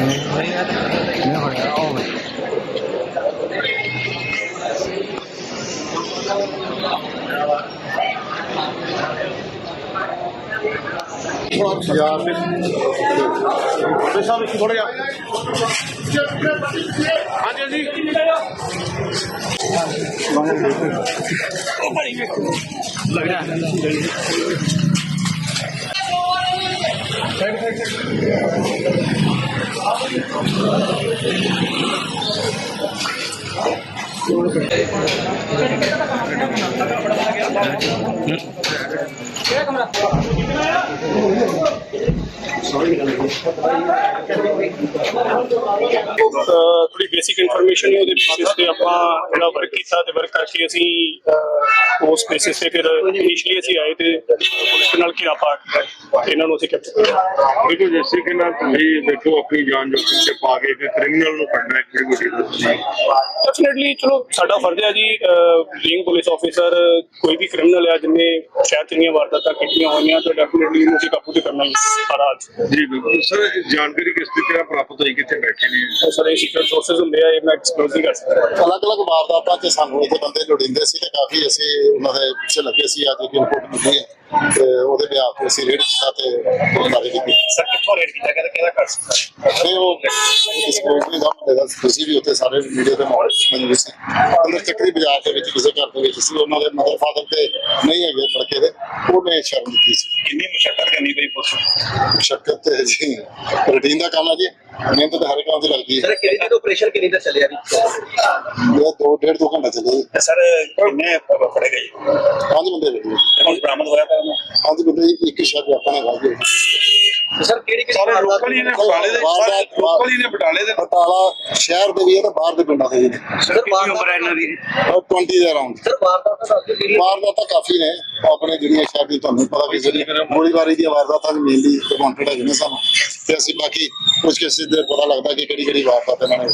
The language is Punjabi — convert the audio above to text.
ਨਹੀਂ ਹੋਇਆ ਉਹ ਯਾਰ ਤੇ ਸਾਹਿਬ ਇੱਕ ਥੋੜਾ ਜਿਹਾ ਹਾਂਜੀ ਹਾਂਜੀ कमरा ਥੋੜੀ ਬੇਸਿਕ ਇਨਫੋਰਮੇਸ਼ਨ ਹੀ ਉਹਦੇ ਬੇਸਿਸ ਤੇ ਆਪਾਂ ਜਿਹੜਾ ਵਰਕ ਕੀਤਾ ਤੇ ਵਰਕ ਕਰਕੇ ਅਸੀਂ ਉਸ ਬੇਸਿਸ ਤੇ ਫਿਰ ਇਨੀਸ਼ੀਅਲੀ ਅਸੀਂ ਆਏ ਤੇ ਪੁਲਿਸ ਨਾਲ ਘੇਰਾ ਪਾ ਕੇ ਇਹਨਾਂ ਨੂੰ ਅਸੀਂ ਕੈਪਚਰ ਕੀਤਾ। ਦੇਖੋ ਜਿਸ ਤਰੀਕੇ ਨਾਲ ਤੁਸੀਂ ਦੇਖੋ ਆਪਣੀ ਜਾਨ ਜੋਖਮ ਤੇ ਪਾ ਕੇ ਕ੍ਰਿਮੀਨਲ ਨੂੰ ਫੜਨਾ ਇੱਕ ਬੜੀ ਵੱਡੀ ਡੈਫੀਨਿਟਲੀ ਚਲੋ ਸਾਡਾ ਫਰਜ਼ ਹੈ ਜੀ ਬੀਇੰਗ ਪੁਲਿਸ ਆਫੀਸਰ ਕੋਈ ਵੀ ਕ੍ਰਿਮੀਨਲ ਹੈ ਜਿਹਨੇ ਸ਼ਾਇਦ ਚੰਗੀਆਂ ਵਾਰਦਾਤਾਂ ਕੀਤੀਆਂ ਹੋਈਆਂ ਤਾਂ ਡੈਫੀਨਿਟਲੀ ਉਹਨੂੰ ਅਸੀਂ ਕਾਬੂ ਤੇ ਕਰਨਾ ਹੀ ਸਾਰਾ ਅੱਜ ਜੀ ਬਿਲਕੁਲ। ਸਰ ਜਾਣਕਾਰੀ ਕਿਸ ਤਰੀਕੇ ਨਾਲ ਪ੍ਰਾਪਤ ਹੋਈ ਕਿੱਥੇ ਬੈਠੇ ਨੇ? ਸਾਰੇ ਸੀਕ੍ਰੇਟ ਸੋਰਸਸ ਹੁੰਦੇ ਆ ਇਹ ਮੈਂ ਐਕਸਪਲੋਜ਼ ਨਹੀਂ ਕਰ ਸਕਦਾ। ਅਲੱਗ-ਅਲੱਗ ਵਾਰਦਾਤਾਂ 'ਚ ਸਾਨੂੰ ਇੱਥੇ ਬੰਦੇ ਲੋੜੀਂਦੇ ਸੀ ਤੇ ਕਾਫੀ ਅਸੀਂ ਉਹਨਾਂ ਦੇ ਪਿੱਛੇ ਲੱਗੇ ਸੀ ਅੱਜ ਇੱਕ ਰਿਪੋਰਟ ਮਿਲੀ ਹੈ। ਤੇ ਉਹਦੇ ਬਿਆਹ ਤੇ ਅਸੀਂ ਰੇਡ ਕੀਤਾ ਤੇ ਗ੍ਰਿਫਤਾਰੀ ਕੀਤੀ ਸਰ ਕਿੱਥੋਂ ਰੇਡ ਕੀਤਾ? ਗਿਆ ਕਿਹਦਾ ਕਰ ਸਕਦਾ ਤੇ ਉਹ ਡਿਸਕਲੋਜ਼ ਨਹੀਂ ਦਾ ਮਿਲੇਗਾ ਤੁਸੀਂ ਵੀ ਉੱਥੇ ਸਾਰੇ ਦੇ ਨਾਲ ਮੌਜੂਦ ਸੀ। ਅੰਦਰ ਚੱਕਰੀ ਬਾਜ਼ਾਰ ਦੇ ਵਿੱਚ ਕਿਸੇ ਘਰ ਦੇ ਵਿੱਚ ਸੀ। ਉਹਨਾਂ ਦੇ ਮਦਰ ਫਾਦਰ ਤੇ ਨਹੀਂ ਹੈਗੇ ਲੜਕੇ ਦੇ। ਉਹਨੇ ਸ਼ਰਮ ਦਿੱਤੀ ਸੀ। ਕਿੰਨੀ ਮੁਸ਼ਕਲ ਕਰਨੀ ਪਈ ਪੁਲਿਸ? ਮੁਸ਼ੱਕਤ ਤੇ ਜੀ ਰੂਟੀਨ ਦਾ ਕੰਮ ਹੈ ਜੀ। ਮਿਹਨਤ ਤਾਂ ਹਰ ਕੰਮ ਦੀ ਲੱਗਦੀ ਹੈ। ਸਰ ਕਿਹੜੀ ਦਿਨ ਆਪਰੇਸ਼ਨ ਕਿੰਨੀ ਦੇਰ ਚੱਲਿਆ ਜੀ? ਇਹ ਦੋ ਡੇਢ ਦੋ ਘੰਟੇ ਚੱਲੇ ਜੀ। ਸਰ ਕਿੰਨੇ ਫੜੇ ਗਏ ਪੰਜ ਬੰਦੇ ਬੈਠੇ ਹੁਣ ਬਰਾਮਦ ਹੋਇਆ ਤਾਂ? ਪੰਜ ਬੰਦੇ ਇੱਕ ਸ਼ਾਇਦ ਆਪਾਂ ਨੇ ਗੱਲ ਸਰ ਕਿਹੜੀ ਕਿਹੜੀ ਸਾਰੇ ਲੋਕਲ ਹੀ ਨੇ ਬਟਾਲੇ ਦੇ ਸਾਰੇ ਲੋਕਲ ਹੀ ਨੇ ਬਟਾਲੇ ਦੇ ਬਟਾਲਾ ਸ਼ਹਿਰ ਦੇ ਵੀ ਹੈ ਤੇ ਬਾਹਰ ਦੇ ਪਿੰਡਾਂ ਦੇ ਵੀ ਨੇ। ਸਰ ਵਾਰਦਾਤ ਇਹਨਾਂ ਦੀ? ਔਰ 20 ਦੇ ਅਰਾਊਂਡ ਸਰ ਵਾਰਦਾਤ ਦਾ ਕਾਫੀ ਨੇ। ਆਪਣੇ ਜਿਹੜੀਆਂ ਸ਼ਹਿਰ ਦੀ ਤੁਹਾਨੂੰ ਪਤਾ ਵੀ ਗੋਲੀਬਾਰੀ ਵਾਰਦਾਤਾਂ ਮੇਨਲੀ ਨੇ ਸਾਨੂੰ। ਤੇ ਅਸੀਂ ਬਾਕੀ ਕੁਝ ਕਿਸੇ ਦੇ ਪਤਾ ਲੱਗਦਾ ਕਿ ਕਿਹੜੀ ਕਿਹੜੀ ਵਾਰਦਾਤ ਇਹਨਾਂ ਨੇ